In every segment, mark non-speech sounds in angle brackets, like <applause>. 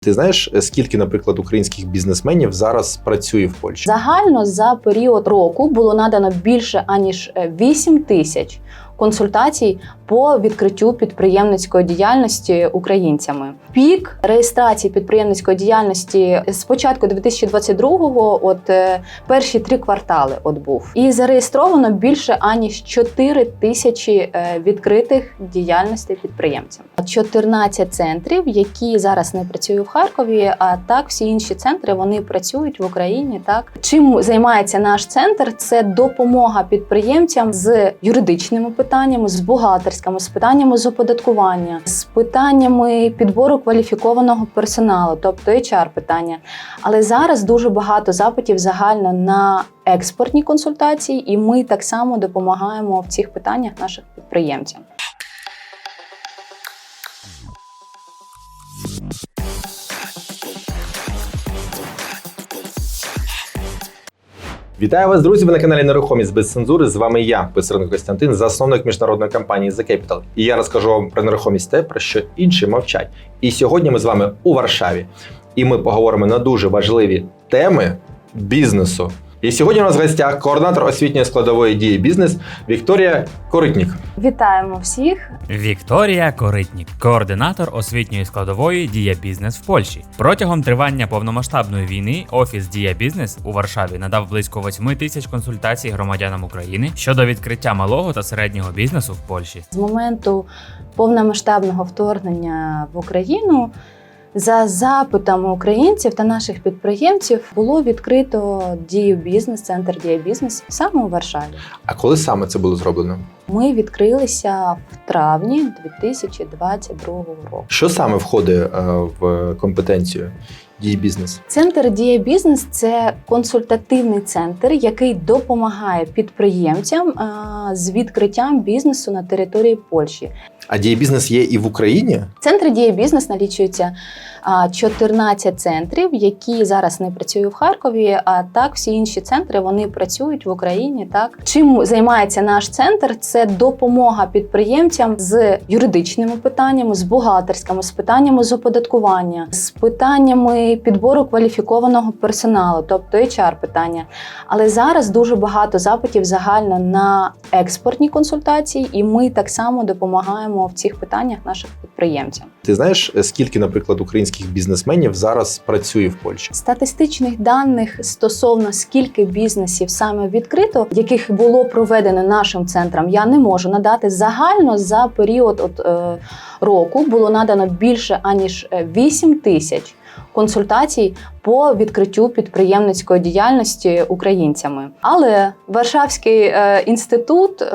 Ти знаєш, скільки, наприклад, українських бізнесменів зараз працює в Польщі? Загально за період року було надано більше аніж е, 8 тисяч консультацій по відкриттю підприємницької діяльності українцями. Пік реєстрації підприємницької діяльності з початку 2022-го, от е, перші три квартали, от був, і зареєстровано більше аніж 4 тисячі е, відкритих діяльностей підприємцям. 14 центрів, які зараз не працюють в Харкові, а так всі інші центри вони працюють в Україні. Так чим займається наш центр? Це допомога підприємцям з юридичними питаннями, з бухгалтерськими, з питаннями з оподаткування, з питаннями підбору кваліфікованого персоналу, тобто HR питання. Але зараз дуже багато запитів загально на експортні консультації, і ми так само допомагаємо в цих питаннях наших підприємцям. Вітаю вас, друзі! Ви на каналі Нерухомість без цензури. З вами я, Писаренко Костянтин, засновник міжнародної компанії The Capital. І я розкажу вам про нерухомість те, про що інші мовчать. І сьогодні ми з вами у Варшаві. І ми поговоримо на дуже важливі теми бізнесу. І сьогодні у нас в гостях координатор освітньої складової дії бізнес Вікторія Коритнік. Вітаємо всіх! Вікторія Коритнік, координатор освітньої складової Дія Бізнес в Польщі. Протягом тривання повномасштабної війни офіс Дія Бізнес у Варшаві надав близько 8 тисяч консультацій громадянам України щодо відкриття малого та середнього бізнесу в Польщі. З моменту повномасштабного вторгнення в Україну за запитами українців та наших підприємців було відкрито дію бізнес, центр дія бізнес саме у Варшаві. А коли саме це було зроблено? Ми відкрилися в травні 2022 року. Що саме входить е, в компетенцію дії бізнес? Центр Дія Бізнес це консультативний центр, який допомагає підприємцям з відкриттям бізнесу на території Польщі. А дієбізнес є і в Україні? Центри дієбізнес налічуються 14 центрів, які зараз не працюють в Харкові. А так всі інші центри вони працюють в Україні. Так чим займається наш центр? Це допомога підприємцям з юридичними питаннями, з бухгалтерськими, з питаннями з оподаткування, з питаннями підбору кваліфікованого персоналу, тобто HR питання. Але зараз дуже багато запитів загально на експортні консультації, і ми так само допомагаємо в цих питаннях наших підприємцям. Ти знаєш, скільки, наприклад, українських бізнесменів зараз працює в Польщі? Статистичних даних стосовно скільки бізнесів саме відкрито, яких було проведено нашим центром, я не можу надати. Загально за період от, е, року було надано більше аніж е, 8 тисяч консультацій по відкриттю підприємницької діяльності українцями. Але Варшавський е, інститут е,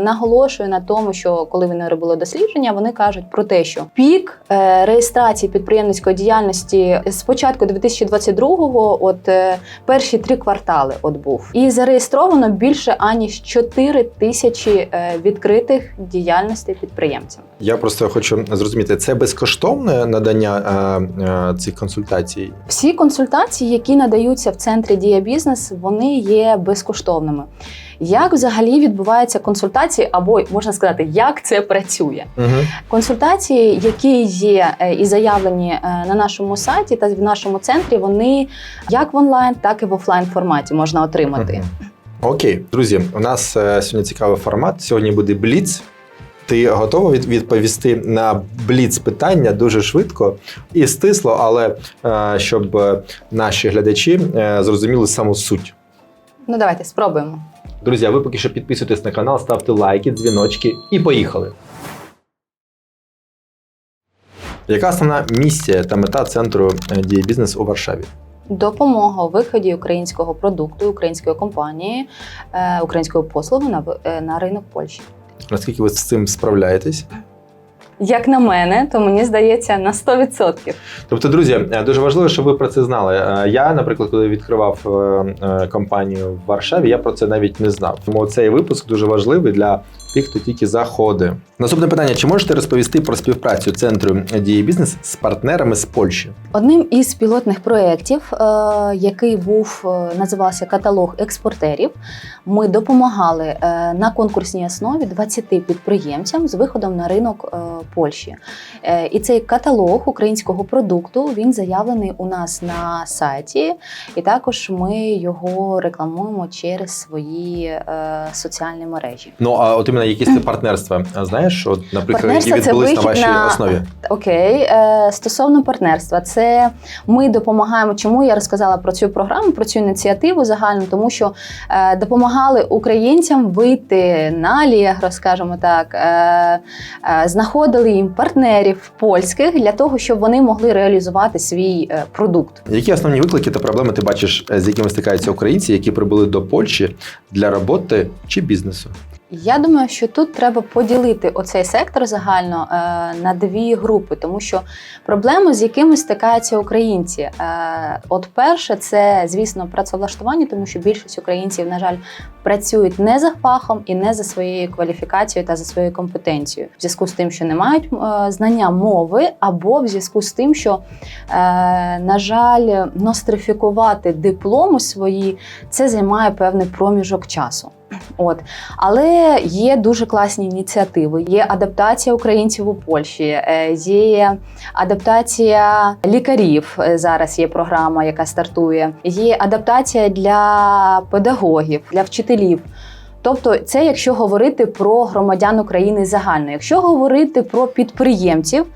наголошує на тому, що коли вони робили дослідження, вони кажуть про те, що пік е, реєстрації підприємницької діяльності з початку 2022-го, от перші три квартали, от був, і зареєстровано більше аніж 4 тисячі відкритих діяльностей підприємцям. Я просто хочу зрозуміти, це безкоштовне надання е, цих консультацій. Всі консультації, які надаються в центрі Дія Бізнес, вони є безкоштовними. Як взагалі відбуваються консультації, або можна сказати, як це працює? Угу. Консультації, які є е, і заявлені е, на нашому сайті та в нашому центрі, вони як в онлайн, так і в офлайн форматі можна отримати. Окей, друзі, у нас е, сьогодні цікавий формат. Сьогодні буде бліц. Ти готова від- відповісти на бліц питання дуже швидко і стисло, але е, щоб е, наші глядачі е, зрозуміли саму суть. Ну давайте спробуємо. Друзі, а ви поки що підписуйтесь на канал, ставте лайки, дзвіночки і поїхали. Яка основна місія та мета центру дії бізнес у Варшаві? Допомога у виході українського продукту, української компанії, української послуги на ринок Польщі. Наскільки ви з цим справляєтесь? Як на мене, то мені здається на 100%. Тобто, друзі, е, дуже важливо, щоб ви про це знали. Е, Я, наприклад, коли відкривав е, компанію в Варшаві, я про це навіть не знав. Тому цей випуск дуже важливий для тих, хто тільки заходить. Наступне питання: чи можете розповісти про співпрацю центру дії бізнес з партнерами з Польщі? Одним із пілотних проєктів, е, який був е, називався каталог експортерів, ми допомагали е, на конкурсній основі 20 підприємцям з виходом на ринок Польщі. І цей каталог українського продукту він заявлений у нас на сайті, і також ми його рекламуємо через свої соціальні мережі. Ну а от іменно якісь ти партнерства, знаєш, от, наприклад, які відбулись на вашій на- основі? Окей, е, стосовно партнерства, це ми допомагаємо. Чому я розказала про цю програму, про цю ініціативу загальну, тому що е, допомагали українцям вийти на Allegro, скажімо так, е, е, знаходили їм партнерів польських для того, щоб вони могли реалізувати свій е, продукт. Які основні виклики та проблеми ти бачиш, е, з якими стикаються українці, які прибули до Польщі для роботи чи бізнесу? Я думаю, що тут треба поділити оцей сектор загально е, на дві групи, тому що проблеми, з якими стикаються українці. Е, от перше, це звісно працевлаштування, тому що більшість українців, на жаль, працюють не за фахом і не за своєю кваліфікацією та за своєю компетенцією, в зв'язку з тим, що не мають е, знання мови, або в зв'язку з тим, що, на жаль, нострифікувати дипломи свої це займає певний проміжок часу. От але є дуже класні ініціативи. Є адаптація українців у Польщі, е, є адаптація лікарів. е, Зараз є програма, яка стартує. Є адаптація для педагогів, для вчителів. Тобто, це якщо говорити про громадян України загально. Якщо говорити про підприємців,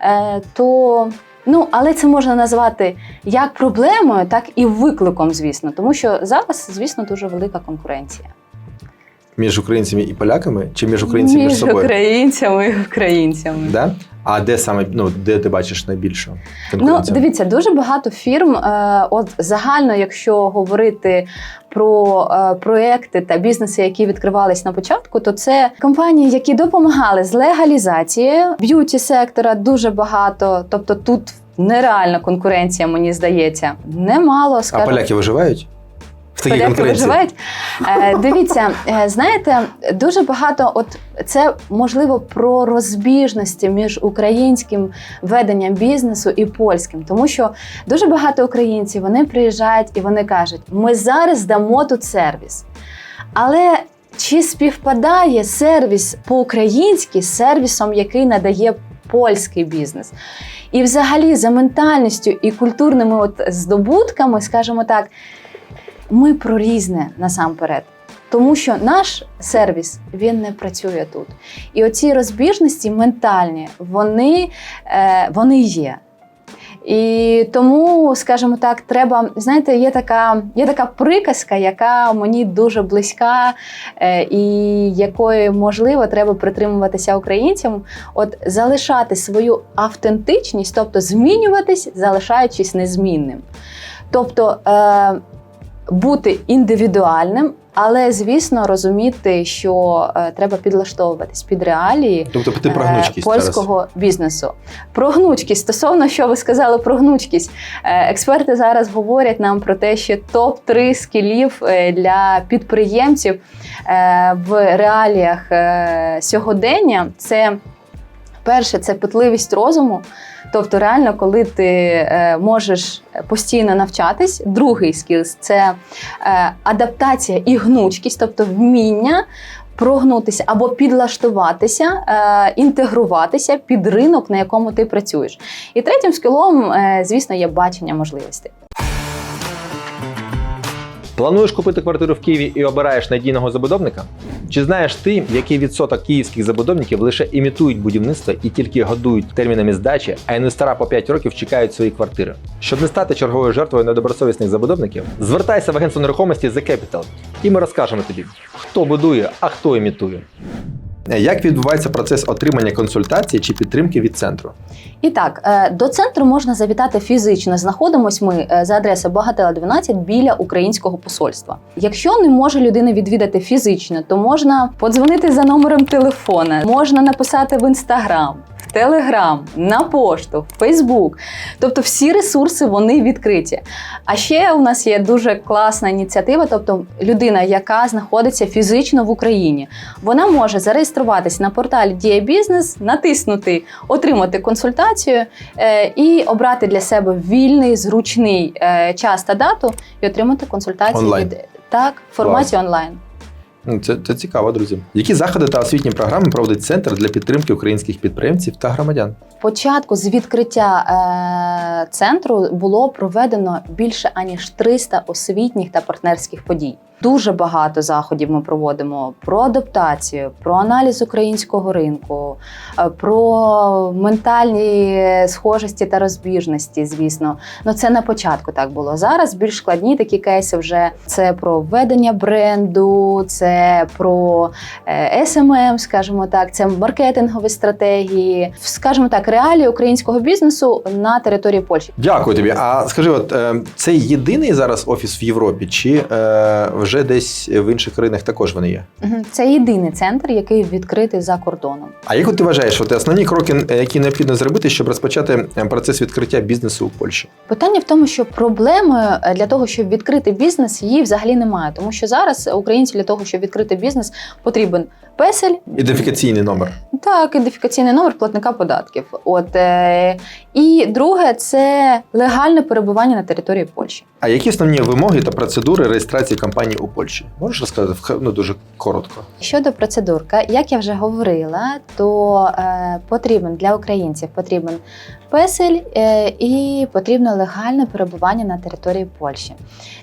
е, то ну але це можна назвати як проблемою, так і викликом, звісно, тому що зараз, звісно, дуже велика конкуренція. Між українцями і поляками, чи між українцями між, між собою? українцями і українцями. Да? А де саме ну де ти бачиш найбільшу Ну, дивіться, дуже багато фірм. Е, от загально, якщо говорити про е, проекти та бізнеси, які відкривались на початку, то це компанії, які допомагали з легалізацією б'юті сектора. Дуже багато. Тобто тут нереальна конкуренція, мені здається. Немало, а поляки виживають в такій Поляки конкуренції? виживають. Е, дивіться, е, знаєте, дуже багато, от це можливо про розбіжності між українським веденням бізнесу і польським, тому що дуже багато українців вони приїжджають і вони кажуть: ми зараз дамо тут сервіс. Але чи співпадає сервіс по-українськи з сервісом, який надає польський бізнес? І взагалі за ментальністю і культурними от здобутками, скажімо так, ми про різне насамперед. Тому що наш сервіс він не працює тут. І оці розбіжності ментальні, вони, е, вони є. І тому, скажімо так, треба, знаєте, є така, є така приказка, яка мені дуже близька, е, і якої, можливо, треба притримуватися українцям, от залишати свою автентичність, тобто змінюватись, залишаючись незмінним. Тобто е, бути індивідуальним, але, звісно, розуміти, що е, треба підлаштовуватись під реалії Тобто ти про е, гнучкість польського бізнесу. Про гнучкість стосовно що ви сказали про гнучкість, Е, експерти зараз говорять нам про те, що топ 3 скілів для підприємців е, в реаліях е, сьогодення це. Перше, це питливість розуму. Тобто, реально, коли ти е, можеш постійно навчатись. Другий скілс це е, адаптація і гнучкість, тобто вміння прогнутися або підлаштуватися, е, інтегруватися під ринок, на якому ти працюєш. І третім скілом, звісно, є бачення можливостей. Плануєш купити квартиру в Києві і обираєш надійного забудовника? Чи знаєш ти, який відсоток київських забудовників лише імітують будівництво і тільки годують термінами здачі, а інвестора по 5 років чекають свої квартири? Щоб не стати черговою жертвою недобросовісних забудовників, звертайся в агентство нерухомості The Capital, і ми розкажемо тобі, хто будує, а хто імітує. Як відбувається процес отримання консультації чи підтримки від центру? І так, е, до центру можна завітати фізично. Знаходимось ми е, за адресою Багатела 12 біля українського посольства. Якщо не може людина відвідати фізично, то можна подзвонити за номером телефона, можна написати в інстаграм. Телеграм, на пошту, Фейсбук. Тобто всі ресурси вони відкриті. А ще у нас є дуже класна ініціатива, тобто людина, яка знаходиться фізично в Україні, вона може зареєструватись на порталі Дія Бізнес, натиснути Отримати консультацію е, і обрати для себе вільний, зручний е, час та дату і отримати консультацію Онлайн. від так в форматі онлайн. Ну, Це, це цікаво, друзі. Які заходи та освітні програми проводить центр для підтримки українських підприємців та громадян? Початку з відкриття е, центру було проведено більше аніж 300 освітніх та партнерських подій. Дуже багато заходів ми проводимо про адаптацію, про аналіз українського ринку, е, про ментальні схожості та розбіжності. Звісно, ну це на початку так було. Зараз більш складні такі кейси. Вже це про введення бренду, це про е, SMM, скажімо так, це маркетингові стратегії, скажімо так, реалії українського бізнесу на території Польщі. Дякую тобі. А скажи, от е, це єдиний зараз офіс в Європі, чи е, вже десь в інших країнах також вони є? Це єдиний центр, який відкритий за кордоном. А як ти вважаєш, от основні кроки, е, які необхідно зробити, щоб розпочати е, процес відкриття бізнесу у Польщі? Питання в тому, що проблеми е, для того, щоб відкрити бізнес, її взагалі немає, тому що зараз українці для того, щоб відкрити бізнес, потрібен песель, Ідентифікаційний номер. Так, ідентифікаційний номер платника податків. От е, і друге це легальне перебування на території Польщі. А які основні вимоги та процедури реєстрації компанії у Польщі? Можеш розказати ну, дуже коротко? Щодо процедурка, як я вже говорила, то е, потрібен для українців потрібен песель е, і потрібно легальне перебування на території Польщі.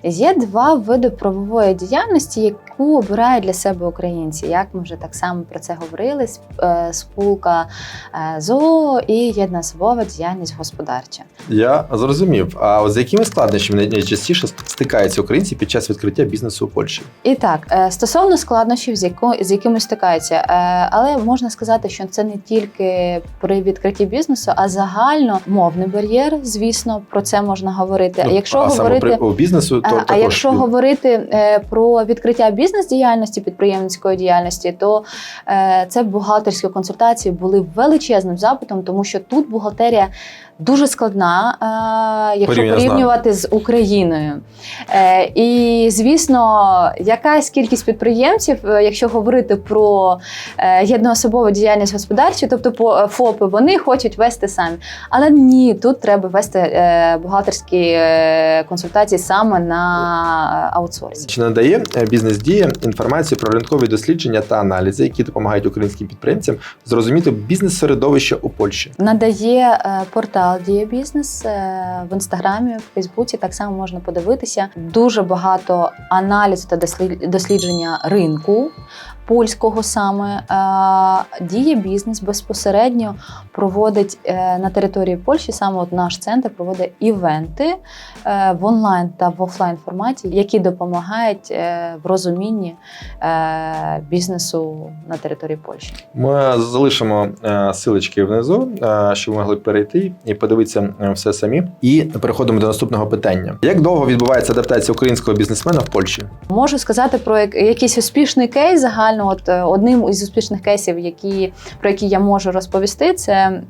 Є два види правової діяльності, яку обирають для себе українці. Як ми вже так само про це говорили, е, спілка е, ЗОО і єднособова діяльність господарча. Я зрозумів. А з якими складнощами найчастіше стикаються українці під час відкриття бізнесу у Польщі? І так, е, стосовно складнощів, з, яко, з якими стикаються, е, але можна сказати, що це не тільки при відкритті бізнесу, а загально мовний бар'єр. Звісно, про це можна говорити. а якщо Ну, а говорити саме при бізнесу, то а, також якщо говорити е, про відкриття бізнес-діяльності, підприємницької діяльності, то е, це бухгалтерські консультації були величезним запитом, тому що тут бухгалтерія дуже складна, е, якщо нами. порівнювати з Україною. Е, і звісно, якась кількість підприємців, е, якщо говорити про е, єдноособову діяльність господарчу, тобто по е, ФОПи, вони хочуть вести самі. Але ні, тут треба вести е, бухгалтерські е, консультації саме на аутсорсі. Чи надає е, бізнес-дія інформацію про ринкові дослідження та аналізи, які допомагають українським підприємцям зрозуміти бізнес-середовище у Польщі? Надає е, Дія Бізнес е, в інстаграмі, в Фейсбуці. Так само можна подивитися. Дуже багато аналізу та дослід- дослідження ринку. Польського саме Е, діє бізнес безпосередньо проводить е, на території Польщі. Саме от наш центр проводить івенти е, в онлайн та в офлайн форматі, які допомагають в розумінні бізнесу на території Польщі. Ми залишимо силочки внизу, щоб ви могли перейти і подивитися все самі. І переходимо до наступного питання: як довго відбувається адаптація українського бізнесмена в Польщі? Можу сказати про як- якийсь успішний кейс. Загально, от е, одним із успішних кейсів, які про які я можу розповісти, це е,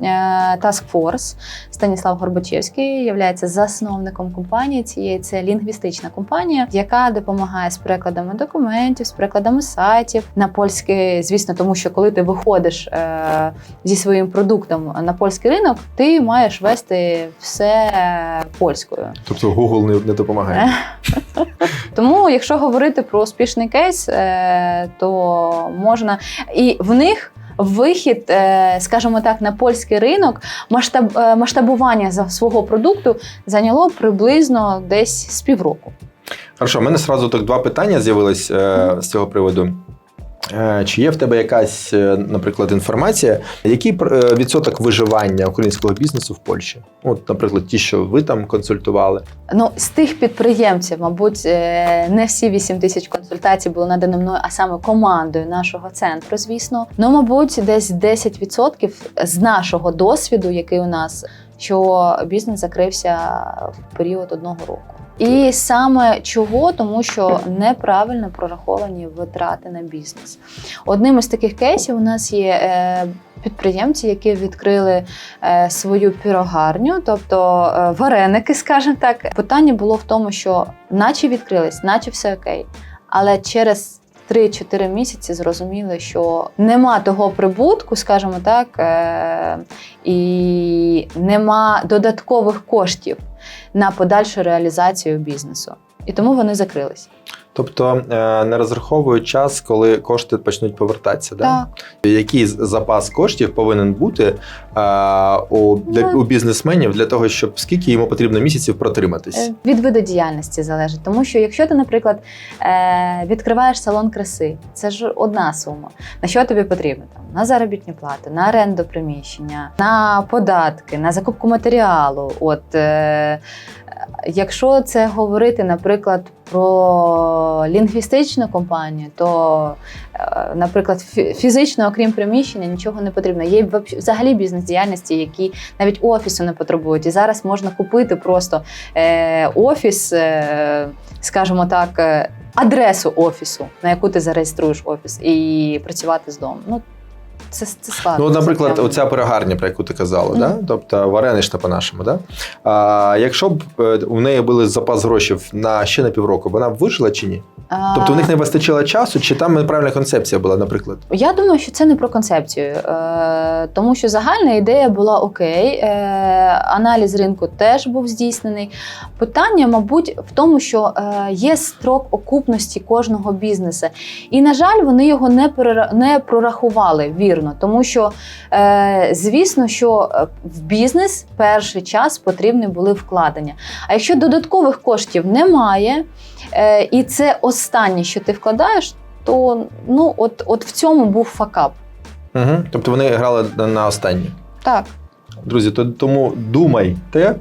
Task Force. Станіслав Горбачевський є засновником компанії. Цієї це лінгвістична компанія, яка допомагає з перекладами документів, з перекладами сайтів на польське. Звісно, тому що коли ти виходиш е, зі своїм продуктом на польський ринок, ти маєш вести все польською. Тобто Google не, не допомагає. <laughs> Тому, якщо говорити про успішний кейс, е, то можна і в них. Вихід, е, скажімо так, на польський ринок масштаб, е, масштабування свого продукту зайняло приблизно десь з півроку. Хорошо, у мене сразу так два питання з'явились е, з цього приводу. Е, Чи є в тебе якась, е, наприклад, інформація, який е, відсоток виживання українського бізнесу в Польщі? От, наприклад, ті, що ви там консультували. Ну, з тих підприємців, мабуть, не всі 8 тисяч консультацій було надано мною, а саме командою нашого центру, звісно. Ну, мабуть, десь 10% з нашого досвіду, який у нас, що бізнес закрився в період одного року. І саме чого, тому що неправильно прораховані витрати на бізнес. Одним із таких кейсів у нас є е, підприємці, які відкрили е, свою пірогарню, тобто е, вареники, скажімо так. Питання було в тому, що наче відкрились, наче все окей, але через 3-4 місяці зрозуміли, що нема того прибутку, скажімо так, е, і нема додаткових коштів на подальшу реалізацію бізнесу. І тому вони закрились. Тобто е, не розраховують час, коли кошти почнуть повертатися. Да? Так. Який запас коштів повинен бути е, у, для, Ну. у бізнесменів для того, щоб скільки йому потрібно місяців протриматись? Е, Від виду діяльності залежить, тому що якщо ти, наприклад, відкриваєш салон краси, це ж одна сума. На що тобі потрібно? Там на заробітні плати, на оренду приміщення, на податки, на закупку матеріалу. От якщо це говорити, наприклад, про лінгвістичну компанію, то, е, наприклад, фі- фізично, окрім приміщення, нічого не потрібно. Є взагалі бізнес-діяльності, які навіть офісу не потребують. І зараз можна купити просто е, офіс, е, скажімо так, адресу офісу, на яку ти зареєструєш офіс, і працювати з дому. Ну, це, це складно. Ну, наприклад, оця перегарня, про яку ти казала, Мгм. да? тобто варенична по-нашому. Да? А, якщо б е, у неї були запас грошей на ще на півроку, вона б вижила чи ні? А, Тобто у них не вистачило часу, чи там неправильна концепція була, наприклад? Я думаю, що це не про концепцію, е, тому що загальна ідея була окей. Е, аналіз ринку теж був здійснений. Питання, мабуть, в тому, що е, є строк окупності кожного бізнесу. І, на жаль, вони його не, перера- не прорахували вірно, тому що, е, звісно, що е, в бізнес перший час потрібні були вкладення. А якщо додаткових коштів немає, е, і це останнє, що ти вкладаєш, то ну от, от в цьому був факап. Угу. Тобто вони грали на, на останнє. Так. Друзі, то, тому думайте,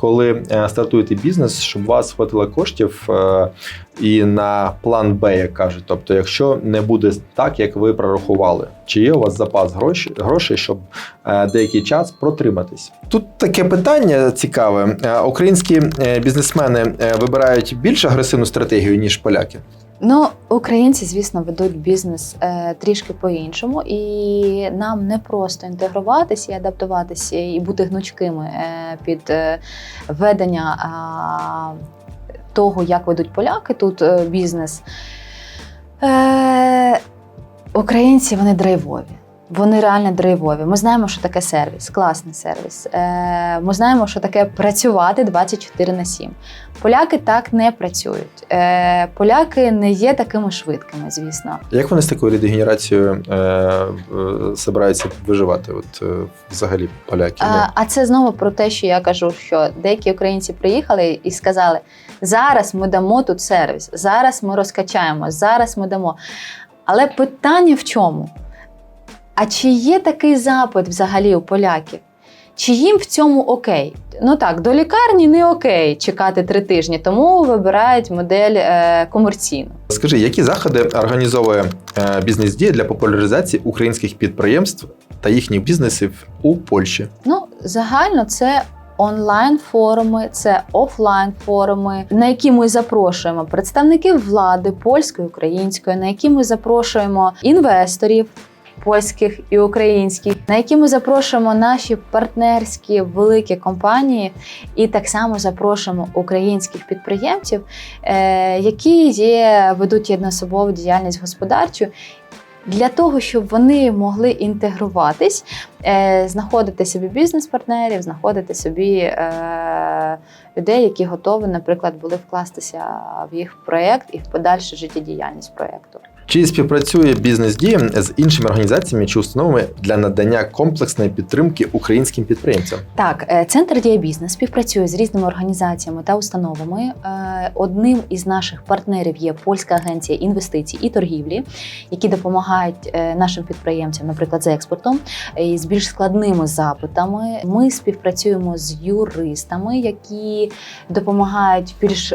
коли е, стартуєте бізнес, щоб у вас хватило коштів е, і на план Б, як кажуть. Тобто, якщо не буде так, як ви прорахували, чи є у вас запас грошей, щоб е, деякий час протриматись. Тут таке питання цікаве: українські бізнесмени вибирають більш агресивну стратегію, ніж поляки. Ну, українці, звісно, ведуть бізнес е, трішки по-іншому, і нам не просто інтегруватися і адаптуватися і бути гнучкими е, під е, ведення е, того, як ведуть поляки тут е, бізнес. Е, українці вони драйвові. Вони реально драйвові. Ми знаємо, що таке сервіс, класний сервіс. Е, ми знаємо, що таке працювати 24 на 7. Поляки так не працюють. Е, поляки не є такими швидкими, звісно. Як вони з такою лідогенерацією е, збираються виживати? От взагалі поляки? Ну, А, а це знову про те, що я кажу, що деякі українці приїхали і сказали: зараз ми дамо тут сервіс, зараз ми розкачаємо, зараз ми дамо. Але питання в чому? А чи є такий запит взагалі у поляків? Чи їм в цьому окей? Ну так, до лікарні не окей чекати три тижні, тому вибирають модель е, комерційну. Скажи, які заходи організовує е, бізнес дія для популяризації українських підприємств та їхніх бізнесів у Польщі? Ну, загально це. Онлайн форуми, це офлайн форуми, на які ми запрошуємо представників влади польської, української, на які ми запрошуємо інвесторів польських і українських, на які ми запрошуємо наші партнерські великі компанії, і так само запрошуємо українських підприємців, е, які є ведуть єднособову діяльність господарчу. Для того, щоб вони могли інтегруватись, е, знаходити собі бізнес-партнерів, знаходити собі е, людей, які готові, наприклад, були вкластися в їх проєкт і в подальшу життєдіяльність проєкту. Чи співпрацює бізнес дія з іншими організаціями чи установами для надання комплексної підтримки українським підприємцям? Так, е, центр Дія Бізнес співпрацює з різними організаціями та установами. Е, Одним із наших партнерів є польська агенція інвестицій і торгівлі, які допомагають е, нашим підприємцям, наприклад, з експортом і з більш складними запитами. Ми співпрацюємо з юристами, які допомагають більш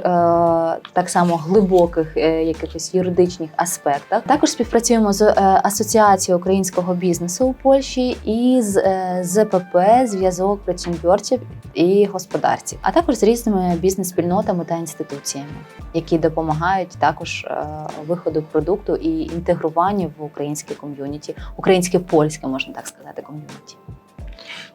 так само глибоких якихось юридичних аспектах. Так також співпрацюємо з е, асоціацією українського бізнесу у Польщі і з е, ЗПП зв'язок представників і господарців, а також з різними бізнес-спільнотами та інституціями, які допомагають також е, виходу продукту і інтегруванню в українське ком'юніті, українське польське, можна так сказати, ком'юніті.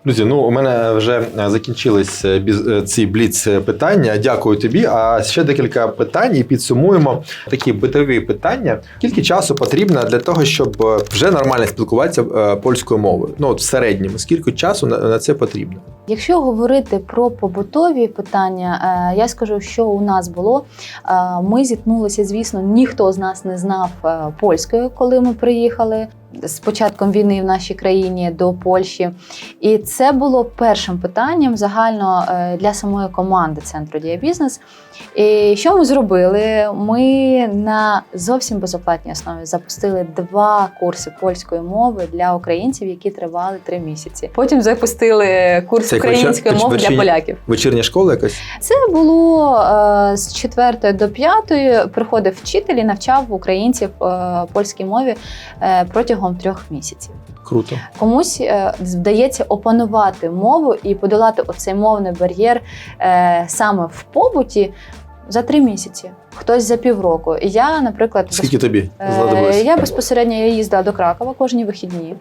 Друзі, ну у мене вже е, закінчились е, е, ці бліц питання. Дякую тобі. А ще декілька питань і підсумуємо такі битові питання. Скільки часу потрібно для того, щоб вже нормально спілкуватися польською мовою? Ну от в середньому, скільки часу на, це потрібно? Якщо говорити про побутові питання, я скажу, що у нас було. Ми зіткнулися, звісно, ніхто з нас не знав польської, коли ми приїхали з початком війни в нашій країні до Польщі. І це було першим питанням загально е, для самої команди центру Діабізнес. І що ми зробили? Ми на зовсім безоплатній основі запустили два курси польської мови для українців, які тривали три місяці. Потім запустили курс Це української мови для поляків. Вечірня школа якась? Це було е, з 4 до 5 приходив вчитель і навчав українців е, польській мові е, протягом трьох місяців. Круто. Комусь е, вдається опанувати мову і подолати оцей мовний бар'єр е, саме в побуті за три місяці, хтось за півроку. І я, наприклад, Скільки тобі Е, знадобилось? Я безпосередньо я їздила до Кракова кожні вихідні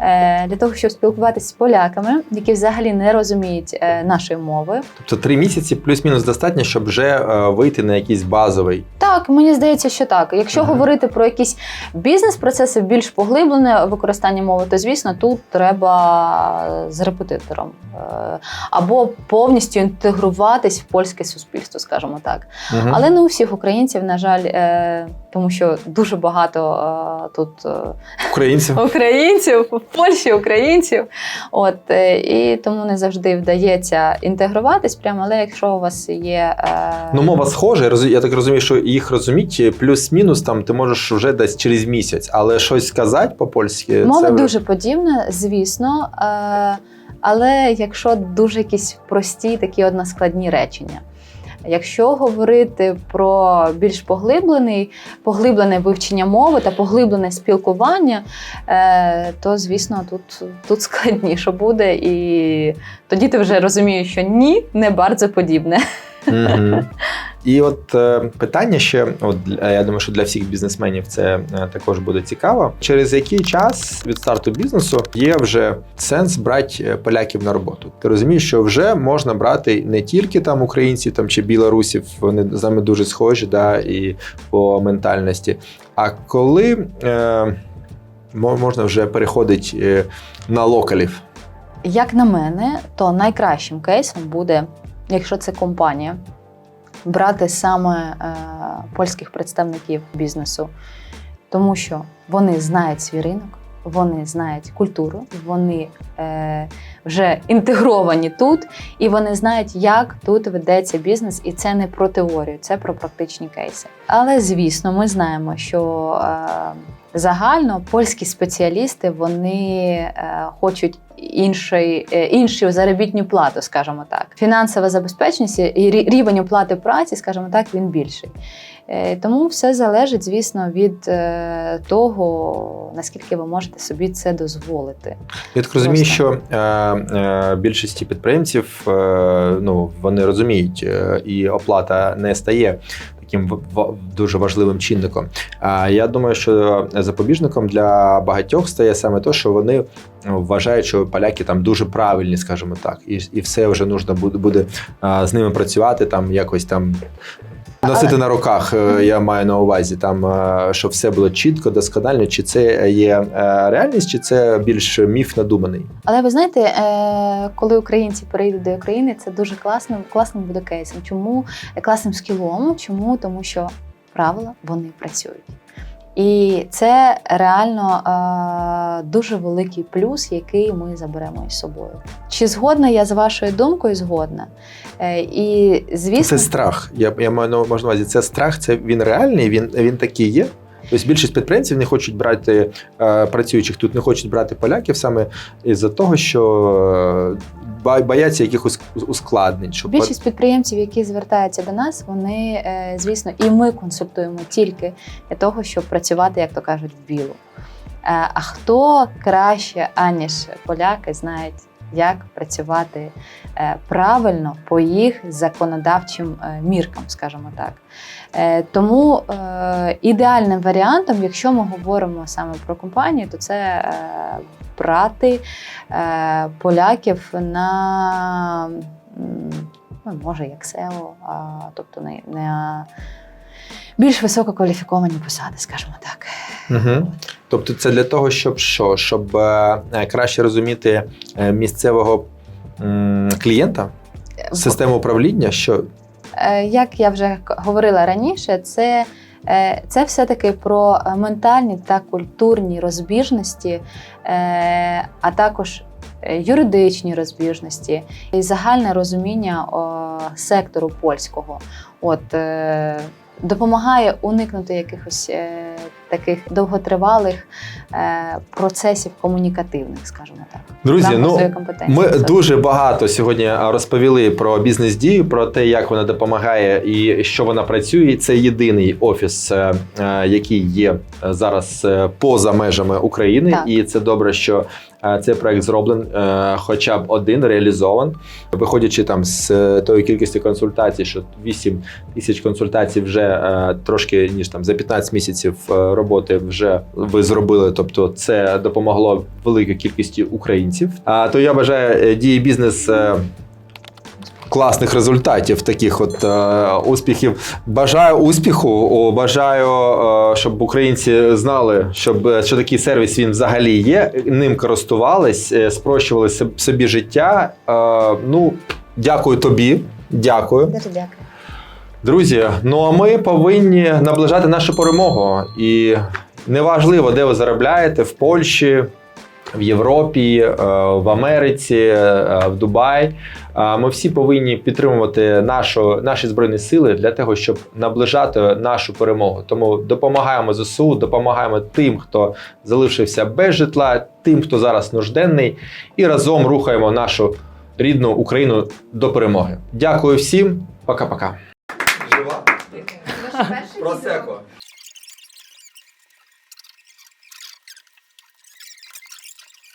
е, для того, щоб спілкуватися з поляками, які взагалі не розуміють е, нашої мови. Тобто три місяці плюс-мінус достатньо, щоб вже вийти на якийсь базовий. Так, мені здається, що так. Якщо Мгм. говорити про якісь бізнес-процеси більш поглиблене використання мови, то звісно тут треба з репетитором або повністю інтегруватись в польське суспільство, скажімо так. Мгм. Але не у всіх українців, на жаль, е, тому що дуже багато е, тут. е, Українців. українців, в Польщі українців. От е, і тому не завжди вдається інтегруватись прямо, але якщо у вас є. е, Ну, мова схожа. я так розумію, що їх розуміти плюс-мінус там ти можеш вже десь через місяць, але щось сказати по-польськи. Мова це дуже подібна, звісно. Е, але якщо дуже якісь прості, такі односкладні речення. Якщо говорити про більш поглиблений, поглиблене вивчення мови та поглиблене спілкування, е, то звісно тут, тут складніше буде, і тоді ти вже розумієш, що ні, не bardzo подібне. Мгм. І от е, питання ще, от я думаю, що для всіх бізнесменів це е, також буде цікаво. Через який час від старту бізнесу є вже сенс брати е, поляків на роботу? Ти розумієш, що вже можна брати не тільки там українців там чи білорусів, вони з нами дуже схожі, да, і по ментальності. А коли е, можна вже переходити на локалів? Як на мене, то найкращим кейсом буде, якщо це компанія, брати саме е, польських представників бізнесу, тому що вони знають свій ринок, вони знають культуру, вони е, вже інтегровані тут, і вони знають, як тут ведеться бізнес, і це не про теорію, це про практичні кейси. Але звісно, ми знаємо, що е, загально польські спеціалісти вони е, хочуть іншої, е, іншу заробітну плату, скажімо так. Фінансова забезпеченість і рівень оплати праці, скажімо так, він більший. Е, Тому все залежить, звісно, від того, наскільки ви можете собі це дозволити. Я так розумію, Просто. що е, е, більшості підприємців е, ну, вони розуміють, е, і оплата не стає таким дуже важливим чинником. А я думаю, що запобіжником для багатьох стає саме те, що вони вважають, що поляки там дуже правильні, скажімо так, і, і все вже нужно буде, буде з ними працювати, там якось там. Носити на руках, е, я маю на увазі, там е, щоб все було чітко, досконально. Чи це є е, реальність, чи це більш міф надуманий? Але ви знаєте, коли українці перейдуть до України, це дуже класним, класним буде кейсом. Чому класним скілом? Чому? Тому що правила вони працюють. І це реально е, дуже великий плюс, який ми заберемо із собою. Чи згодна я з вашою думкою? Згодна. Е, і звісно, Це страх. Я, я маю на увазі, це страх, це він реальний, він, він такий є. Тобто більшість підприємців не хочуть брати е, працюючих тут, не хочуть брати поляків саме із-за того, що е, бояться якихось ускладнень. Що Більшість підприємців, які звертаються до нас, вони, е, звісно, і ми консультуємо тільки для того, щоб працювати, як то кажуть, в білу. А хто краще, аніж поляки, знають, як працювати е, правильно по їх законодавчим е, міркам, скажімо так. Е, Тому ідеальним варіантом, якщо ми говоримо саме про компанію, то це брати поляків на ну, може як SEO, тобто на, на більш висококваліфіковані посади, скажімо так. Угу. Тобто, це для того, щоб що? Щоб е, е, краще розуміти е, місцевого м, клієнта, систему управління, що Е, Як я вже говорила раніше, це, е, це все-таки про е, ментальні та культурні розбіжності, е, а також е, юридичні розбіжності і загальне розуміння о, сектору польського. От, е, допомагає уникнути якихось е, таких довготривалих е, процесів комунікативних, скажімо так. Друзі, ну. Ми Це- дуже багато сьогодні розповіли про бізнес-дію, про те, як вона допомагає і що вона працює. Це єдиний офіс, е, е, який є е, зараз поза межами України, Так. і це добре, що цей проект зроблений, е, хоча б один реалізован. Виходячи там з е, тої кількості консультацій, що 8 тисяч консультацій вже е, трошки ніж там за 15 місяців роботи вже ви зробили. Тобто, це допомогло великій кількості українців. А то я бажаю дії бізнес. Класних результатів, таких от е, успіхів. Бажаю успіху. О, бажаю, е, щоб українці знали, щоб е, що такий сервіс він взагалі є. Ним користувались, е, спрощували собі життя. Е, ну, дякую тобі. Дякую. Дуже дякую. Друзі, ну а ми повинні наближати нашу перемогу. І неважливо, де ви заробляєте, в Польщі, в Європі, е, в Америці, е, в Дубаї. Ми всі повинні підтримувати нашу, наші збройні сили для того, щоб наближати нашу перемогу. Тому допомагаємо ЗСУ, допомагаємо тим, хто залишився без житла, тим, хто зараз нужденний, і разом рухаємо нашу рідну Україну до перемоги. Дякую всім, пока-пока.